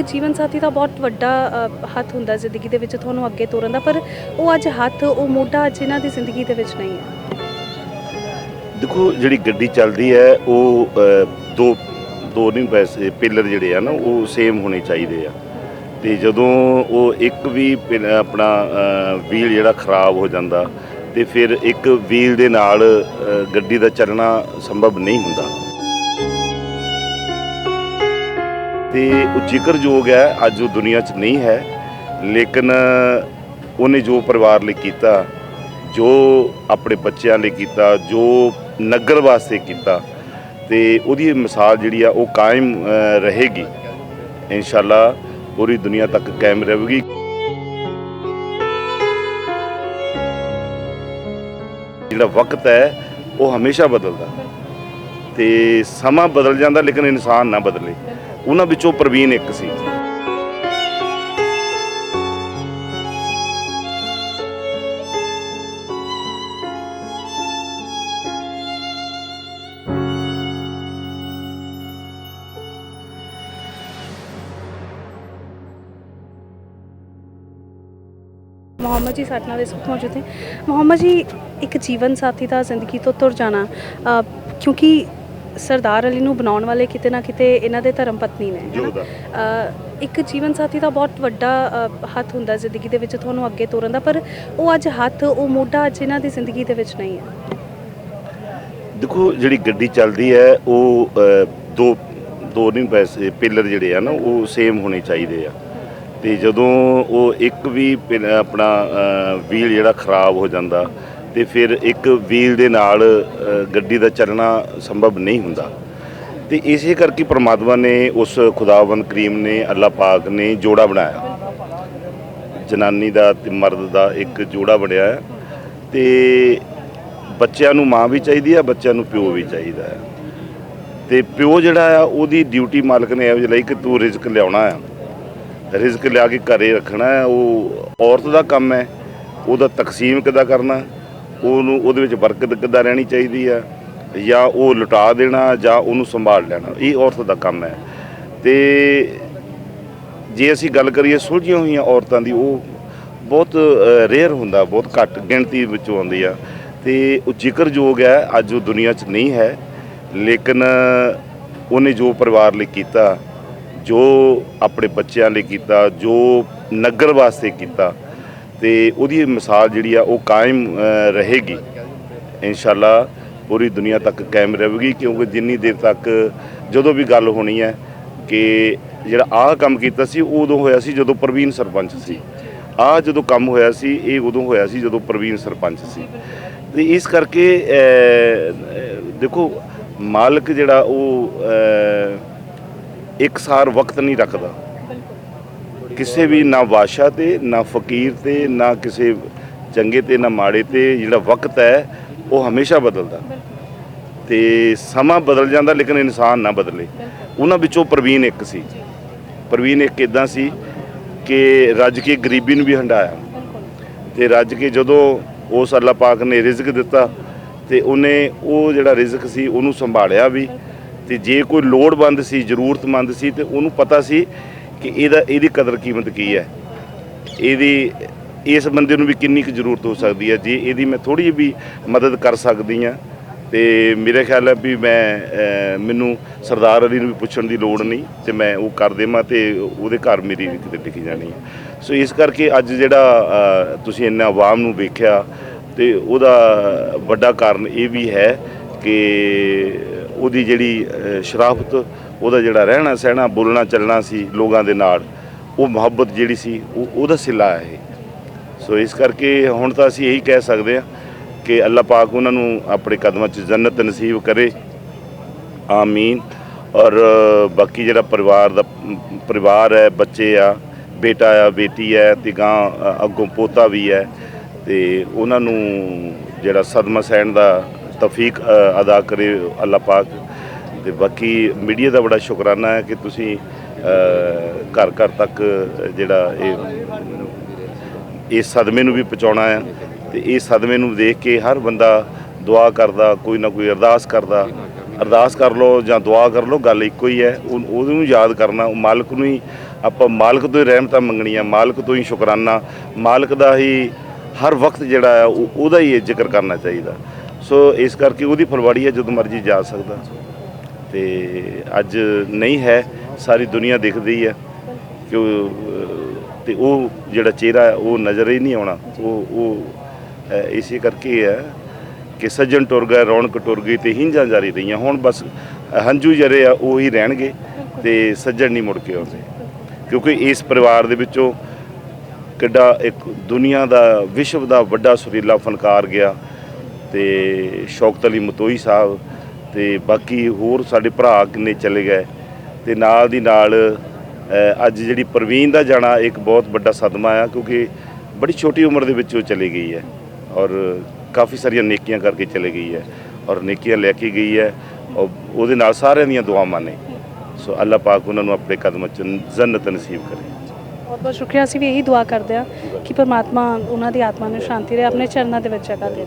ਇੱਕ ਜੀਵਨ ਸਾਥੀ ਦਾ ਬਹੁਤ ਵੱਡਾ ਹੱਥ ਹੁੰਦਾ ਜ਼ਿੰਦਗੀ ਦੇ ਵਿੱਚ ਤੁਹਾਨੂੰ ਅੱਗੇ ਤੋਰਨ ਦਾ ਪਰ ਉਹ ਅੱਜ ਹੱਥ ਉਹ ਮੋਢਾ ਅੱਜ ਇਹਨਾਂ ਦੀ ਜ਼ਿੰਦਗੀ ਦੇ ਵਿੱਚ ਨਹੀਂ ਹੈ। ਦੇਖੋ ਜਿਹੜੀ ਗੱਡੀ ਚੱਲਦੀ ਹੈ ਉਹ ਅ, ਦੋ ਦੋ ਨਹੀਂ ਵੈਸੇ ਪਿਲਰ ਜਿਹੜੇ ਆ ਨਾ ਉਹ ਸੇਮ ਹੋਣੇ ਚਾਹੀਦੇ ਆ। ਤੇ ਜਦੋਂ ਉਹ ਇੱਕ ਵੀ ਪਿਲ- ਆਪਣਾ ਵੀਲ ਜਿਹੜਾ ਖਰਾਬ ਹੋ ਜਾਂਦਾ ਤੇ ਫਿਰ ਇੱਕ ਵੀਲ ਦੇ ਨਾਲ ਅ, ਗੱਡੀ ਦਾ ਚੱਲਣਾ ਸੰਭਵ ਨਹੀਂ ਹੁੰਦਾ। ਤੇ ਉਹ ਜ਼ਿਕਰਯੋਗ ਹੈ, ਅੱਜ ਉਹ ਦੁਨੀਆ 'ਚ ਨਹੀਂ ਹੈ, ਲੇਕਿਨ ਉਹਨੇ ਜੋ ਪਰਿਵਾਰ ਲਈ ਕੀਤਾ, ਜੋ ਆਪਣੇ ਬੱਚਿਆਂ ਲਈ ਕੀਤਾ, ਜੋ ਨਗਰ ਵਾਸਤੇ ਕੀਤਾ, ਤੇ ਉਹਦੀ ਮਿਸਾਲ ਜਿਹੜੀ ਆ, ਉਹ ਕਾਇਮ ਰਹੇਗੀ। ਇਨਸ਼ਾਅੱਲਾ ਪੂਰੀ ਦੁਨੀਆ ਤੱਕ ਕਾਇਮ ਰਹੇਗੀ। ਜਿਹੜਾ ਵਕਤ ਹੈ, ਉਹ ਹਮੇਸ਼ਾ ਬਦਲਦਾ। ਤੇ ਸਮਾਂ ਬਦਲ ਜਾਂਦਾ, ਲੇਕਿਨ ਇਨਸਾਨ ਨਾ ਬਦਲੇ। ਉਹਨਾਂ ਵਿੱਚੋਂ ਪ੍ਰਵੀਨ ਇੱਕ ਸੀ। ਮੁਹੰਮਦ ਜੀ ਸਾਡੇ ਨਾਲ ਇਸ ਵਕਤ ਮੌਜੂਦ ਹੈ ਮੁਹੰਮਦ ਜੀ ਇੱਕ ਜੀਵਨ ਸਾਥੀ ਦਾ ਜ਼ਿੰਦਗੀ ਤੋਂ ਤੁਰ ਜਾਣਾ ਅ, ਕਿਉਂਕਿ ਸਰਦਾਰ ਅਲੀ ਨੂੰ ਬਣਾਉਣ ਵਾਲੇ ਕਿਤੇ ਨਾ ਕਿਤੇ ਇਹਨਾਂ ਦੇ ਧਰਮ ਪਤਨੀ ਨੇ ਅ, ਇੱਕ ਜੀਵਨ ਸਾਥੀ ਦਾ ਬਹੁਤ ਵੱਡਾ ਅ, ਹੱਥ ਹੁੰਦਾ ਜ਼ਿੰਦਗੀ ਦੇ ਵਿੱਚ ਤੁਹਾਨੂੰ ਅੱਗੇ ਤੋਰਨ ਦਾ ਪਰ ਉਹ ਅੱਜ ਹੱਥ ਉਹ ਮੋਢਾ ਅੱਜ ਇਹਨਾਂ ਦੀ ਜ਼ਿੰਦਗੀ ਦੇ ਵਿੱਚ ਨਹੀਂ ਹੈ। ਦੇਖੋ ਜਿਹੜੀ ਗੱਡੀ ਚੱਲਦੀ ਹੈ ਉਹ ਦੋ ਦੋ ਨਹੀਂ ਵੈਸੇ ਪਿਲਰ ਜਿਹੜੇ ਆ ਨਾ ਉਹ ਸੇਮ ਹੋਣੇ ਚਾਹੀਦੇ ਆ। ਤੇ ਜਦੋਂ ਉਹ ਇੱਕ ਵੀ ਪਿਲ- ਆਪਣਾ ਵੀਲ ਜਿਹੜਾ ਖਰਾਬ ਹੋ ਜਾਂਦਾ ਤੇ ਫਿਰ ਇੱਕ ਵੀਲ ਦੇ ਨਾਲ ਗੱਡੀ ਦਾ ਚੱਲਣਾ ਸੰਭਵ ਨਹੀਂ ਹੁੰਦਾ। ਤੇ ਇਸੇ ਕਰਕੇ ਪ੍ਰਮਾਤਮਾ ਨੇ ਉਸ ਖੁਦਾਵੰਦ ਕਰੀਮ ਨੇ ਅੱਲਾ ਪਾਕ ਨੇ ਜੋੜਾ ਬਣਾਇਆ। ਜਨਾਨੀ ਦਾ ਤੇ ਮਰਦ ਦਾ ਇੱਕ ਜੋੜਾ ਬਣਿਆ ਹੈ। ਤੇ ਬੱਚਿਆਂ ਨੂੰ ਮਾਂ ਵੀ ਚਾਹੀਦੀ ਹੈ, ਬੱਚਿਆਂ ਨੂੰ ਪਿਓ ਵੀ ਚਾਹੀਦਾ ਹੈ। ਤੇ ਪਿਓ ਜਿਹੜਾ ਆ ਉਹਦੀ ਡਿਊਟੀ ਮਾਲਕ ਨੇ ਇਹੋ ਜਿਹੀ ਲਈ ਕਿ ਤੂੰ ਰਿਜ਼ਕ ਲਿਆਉਣਾ ਆ ਰਿਜ਼ਕ ਲਿਆ ਕੇ ਘਰੇ ਰੱਖਣਾ ਹੈ, ਉਹ ਔਰਤ ਦਾ ਕੰਮ ਹੈ, ਉਹਦਾ ਤਕਸੀਮ ਕਿੱਦਾਂ ਕਰਨਾ ਉਹਨੂੰ ਉਹਦੇ ਵਿੱਚ ਬਰਕਤ ਕਿੱਦਾਂ ਰਹਿਣੀ ਚਾਹੀਦੀ ਆ, ਜਾਂ ਉਹ ਲੁਟਾ ਦੇਣਾ, ਜਾਂ ਉਹਨੂੰ ਸੰਭਾਲ ਲੈਣਾ, ਇਹ ਔਰਤ ਦਾ ਕੰਮ ਹੈ। ਤੇ ਜੇ ਅਸੀਂ ਗੱਲ ਕਰੀਏ ਸੁਲਝੀਆਂ ਹੋਈਆਂ ਔਰਤਾਂ ਦੀ, ਉਹ ਬਹੁਤ ਰੇਅਰ ਹੁੰਦਾ, ਬਹੁਤ ਘੱਟ ਗਿਣਤੀ ਵਿੱਚੋਂ ਆਉਂਦੀ ਆ। ਤੇ ਉਹ ਜ਼ਿਕਰਯੋਗ ਹੈ, ਅੱਜ ਉਹ ਦੁਨੀਆ 'ਚ ਨਹੀਂ ਹੈ, ਲੇਕਿਨ ਉਹਨੇ ਜੋ ਪਰਿਵਾਰ ਲਈ ਕੀਤਾ, ਜੋ ਆਪਣੇ ਬੱਚਿਆਂ ਲਈ ਕੀਤਾ, ਜੋ ਨਗਰ ਵਾਸਤੇ ਕੀਤਾ ਤੇ ਉਹਦੀ ਮਿਸਾਲ ਜਿਹੜੀ ਆ, ਉਹ ਕਾਇਮ ਰਹੇਗੀ। ਇਨਸ਼ਾਅੱਲਾ ਪੂਰੀ ਦੁਨੀਆ ਤੱਕ ਕਾਇਮ ਰਹੇਗੀ, ਕਿਉਂਕਿ ਜਿੰਨੀ ਦੇਰ ਤੱਕ ਜਦੋਂ ਵੀ ਗੱਲ ਹੋਣੀ ਹੈ ਕਿ ਜਿਹੜਾ ਆਹ ਕੰਮ ਕੀਤਾ ਸੀ ਉਹ ਉਦੋਂ ਹੋਇਆ ਸੀ ਜਦੋਂ ਪ੍ਰਵੀਨ ਸਰਪੰਚ ਸੀ। ਆਹ ਜਦੋਂ ਕੰਮ ਹੋਇਆ ਸੀ, ਇਹ ਉਦੋਂ ਹੋਇਆ ਸੀ ਜਦੋਂ ਪ੍ਰਵੀਨ ਸਰਪੰਚ ਸੀ। ਤੇ ਇਸ ਕਰਕੇ ਦੇਖੋ, ਮਾਲਕ ਜਿਹੜਾ ਉਹ ਇੱਕ ਸਾਰ ਵਕਤ ਨਹੀਂ ਰੱਖਦਾ। ਕਿਸੇ ਵੀ ਨਾ ਬਾਦਸ਼ਾਹ ਤੇ ਨਾ ਫਕੀਰ ਤੇ ਨਾ ਕਿਸੇ ਚੰਗੇ ਤੇ ਨਾ ਮਾੜੇ ਤੇ ਜਿਹੜਾ ਵਕਤ ਹੈ ਉਹ ਹਮੇਸ਼ਾ ਬਦਲਦਾ। ਤੇ ਸਮਾਂ ਬਦਲ ਜਾਂਦਾ ਲੇਕਿਨ ਇਨਸਾਨ ਨਾ ਬਦਲੇ। ਉਹਨਾਂ ਵਿੱਚੋਂ ਪ੍ਰਵੀਨ ਇੱਕ ਸੀ। ਪ੍ਰਵੀਨ ਇੱਕ ਇਦਾਂ ਸੀ ਕਿ ਰੱਜ ਕੇ ਗਰੀਬੀ ਨੂੰ ਵੀ ਹੰਡਾਇਆ। ਤੇ ਰੱਜ ਕੇ ਜਦੋਂ ਉਸ ਅੱਲਾਹ ਪਾਕ ਨੇ ਰਿਜ਼ਕ ਦਿੱਤਾ ਤੇ ਉਹਨੇ ਉਹ ਜਿਹੜਾ ਰਿਜ਼ਕ ਸੀ ਉਹਨੂੰ ਸੰਭਾਲਿਆ ਵੀ। ਤੇ ਜੇ ਕੋਈ ਲੋੜਵੰਦ ਸੀ ਜ਼ਰੂਰਤਮੰਦ ਸੀ ਤੇ ਉਹਨੂੰ ਪਤਾ ਸੀ ਕਿ ਇਹਦਾ ਇਹਦੀ ਕਦਰ ਕੀਮਤ ਕੀ ਹੈ? ਇਹਦੀ ਇਸ ਬੰਦੇ ਨੂੰ ਵੀ ਕਿੰਨੀ ਕੁ ਜ਼ਰੂਰਤ ਹੋ ਸਕਦੀ ਹੈ? ਜੇ ਇਹਦੀ ਮੈਂ ਥੋੜੀ ਜਿਹੀ ਵੀ ਮਦਦ ਕਰ ਸਕਦੀ ਆ ਤੇ ਮੇਰੇ ਖਿਆਲ ਹੈ ਵੀ ਮੈਂ ਮੈਨੂੰ ਸਰਦਾਰ ਅਲੀ ਨੂੰ ਵੀ ਪੁੱਛਣ ਦੀ ਲੋੜ ਨਹੀਂ, ਤੇ ਮੈਂ ਉਹ ਕਰ ਦੇਵਾਂ ਤੇ ਉਹਦੇ ਘਰ ਮੇਰੀ ਵੀ ਕਿਤੇ ਟਿਕ ਜਾਣੀ ਹੈ। ਸੋ ਇਸ ਕਰਕੇ ਅੱਜ ਜਿਹੜਾ ਤੁਸੀਂ ਇੰਨਾ ਆਵਾਮ ਨੂੰ ਵੇਖਿਆ, ਤੇ ਉਹਦਾ ਵੱਡਾ ਕਾਰਨ ਇਹ ਵੀ ਹੈ ਕਿ ਉਹਦੀ ਜਿਹੜੀ ਸ਼ਰਾਫਤ ਉਹਦਾ ਜਿਹੜਾ ਰਹਿਣਾ ਸਹਿਣਾ, ਬੋਲਣਾ, ਚੱਲਣਾ ਸੀ ਲੋਕਾਂ ਦੇ ਨਾਲ, ਉਹ ਮੁਹੱਬਤ ਜਿਹੜੀ ਸੀ, ਉਹ ਉਹਦਾ ਸਿਲਾ ਹੈ ਇਹ। ਸੋ ਇਸ ਕਰਕੇ ਹੁਣ ਤਾਂ ਅਸੀਂ ਇਹੀ ਕਹਿ ਸਕਦੇ ਹਾਂ ਕਿ ਅੱਲਾਹ ਪਾਕ ਉਹਨਾਂ ਨੂੰ ਆਪਣੇ ਕਦਮਾਂ 'ਚ ਜੰਨਤ ਨਸੀਬ ਕਰੇ। ਆਮੀਨ। ਔਰ ਬਾਕੀ ਜਿਹੜਾ ਪਰਿਵਾਰ ਦਾ, ਪਰਿਵਾਰ ਹੈ, ਬੱਚੇ ਆ, ਬੇਟਾ ਆ, ਬੇਟੀ ਹੈ ਤੇ ਗਾਂ ਅੱਗੋਂ ਪੋਤਾ ਵੀ ਹੈ, ਤੇ ਉਹਨਾਂ ਨੂੰ ਜਿਹੜਾ ਸਦਮਾ ਸਹਿਣ ਦਾ ਤੌਫੀਕ ਅਦਾ ਕਰੇ ਅੱਲਾਹ ਪਾਕ। ਤੇ ਬਾਕੀ ਮੀਡੀਆ ਦਾ ਬੜਾ ਸ਼ੁਕਰਾਨਾ ਹੈ ਕਿ ਤੁਸੀਂ ਘਰ ਘਰ ਤੱਕ ਜਿਹੜਾ ਇਹ ਇਸ ਸਦਮੇ ਨੂੰ ਵੀ ਪਹੁੰਚਾਉਣਾ ਹੈ ਤੇ ਇਹ ਸਦਮੇ ਨੂੰ ਦੇਖ ਕੇ ਹਰ ਬੰਦਾ ਦੁਆ ਕਰਦਾ, ਕੋਈ ਨਾ ਕੋਈ ਅਰਦਾਸ ਕਰਦਾ। ਅਰਦਾਸ ਕਰ ਲਓ ਜਾਂ ਦੁਆ ਕਰ ਲਓ, ਗੱਲ ਇੱਕੋ ਹੀ ਹੈ। ਉਹ- ਉਹਨੂੰ ਯਾਦ ਕਰਨਾ, ਉਹ ਮਾਲਕ ਨੂੰ ਹੀ, ਆਪਾਂ ਮਾਲਕ ਤੋਂ ਹੀ ਰਹਿਮਤਾਂ ਮੰਗਣੀਆਂ, ਮਾਲਕ ਤੋਂ ਹੀ ਸ਼ੁਕਰਾਨਾ। ਮਾਲਕ ਦਾ ਹੀ ਹਰ ਵਕਤ ਜਿਹੜਾ ਹੈ, ਉਹ- ਉਹਦਾ ਹੀ ਜ਼ਿਕਰ ਕਰਨਾ ਚਾਹੀਦਾ। ਸੋ ਇਸ ਕਰਕੇ ਉਹਦੀ ਫੁਲਵਾੜੀ ਹੈ, ਜਦੋਂ ਮਰਜ਼ੀ ਜਾ ਸਕਦਾ। ਤੇ ਅੱਜ ਨਹੀਂ ਹੈ ਸਾਰੀ ਦੁਨੀਆ ਦਿਖਦੀ ਹੈ ਕਿ ਤੇ ਉਹ ਜਿਹੜਾ ਚਿਹਰਾ ਉਹ ਨਜ਼ਰ ਹੀ ਨਹੀਂ ਆਉਣਾ। ਉਹ ਉਹ ਇਸੇ ਕਰਕੇ ਹੈ ਕਿ ਸੱਜਣ ਟੁਰ ਗਏ ਰੌਣਕ ਟੁਰ ਗਈ ਤੇ ਹਿੰਜਾਂ ਜਾਰੀ ਰਹੀਆਂ। ਹੁਣ ਬਸ ਹੰਝੂ ਜਰੇ ਆ ਉਹ ਹੀ ਰਹਿਣਗੇ ਤੇ ਸੱਜਣ ਨਹੀਂ ਮੁੜ ਕੇ ਆਉਂਦੇ। ਕਿਉਂਕਿ ਇਸ ਪਰਿਵਾਰ ਦੇ ਵਿੱਚੋਂ ਕਿੱਡਾ ਇੱਕ ਦੁਨੀਆ ਦਾ ਵਿਸ਼ਵ ਦਾ ਵੱਡਾ ਸੁਰੀਲਾ ਫਨਕਾਰ ਗਿਆ ਤੇ ਸ਼ੌਕਤ ਅਲੀ ਮਤੋਈ ਸਾਹਿਬ ਤੇ ਬਾਕੀ ਹੋਰ ਸਾਡੇ ਭਰਾ ਕਿੰਨੇ ਚਲੇ ਗਏ ਤੇ ਨਾਲ ਦੀ ਨਾਲ ਅੱਜ ਜਿਹੜੀ ਪ੍ਰਵੀਨ ਦਾ ਜਾਣਾ ਇੱਕ ਬਹੁਤ ਵੱਡਾ ਸਦਮਾ ਆ, ਕਿਉਂਕਿ ਬੜੀ ਛੋਟੀ ਉਮਰ ਦੇ ਵਿੱਚ ਉਹ ਚਲੀ ਗਈ ਹੈ ਔਰ ਕਾਫੀ ਸਾਰੀਆਂ ਨੇਕੀਆਂ ਕਰਕੇ ਚਲੀ ਗਈ ਹੈ ਔਰ ਨੇਕੀਆਂ ਲੈ ਕੇ ਗਈ ਹੈ ਔਰ ਉਹਦੇ ਨਾਲ ਸਾਰਿਆਂ ਦੀਆਂ ਦੁਆਵਾਂ ਨੇ। ਸੋ ਅੱਲਾਹ ਪਾਕ ਉਹਨਾਂ ਨੂੰ ਆਪਣੇ ਕਦਮਾਂ 'ਚ ਜੰਨਤ ਨਸੀਬ ਕਰੇ। ਬਹੁਤ ਬਹੁਤ ਸ਼ੁਕਰੀਆ, ਅਸੀਂ ਵੀ ਇਹੀ ਦੁਆ ਕਰਦੇ ਹਾਂ ਕਿ ਪਰਮਾਤਮਾ ਉਹਨਾਂ ਦੀ ਆਤਮਾ ਨੂੰ ਸ਼ਾਂਤੀ ਦੇ ਆਪਣੇ ਚਰਨਾਂ ਦੇ ਵਿੱਚ ਜਗ੍ਹਾ ਦੇ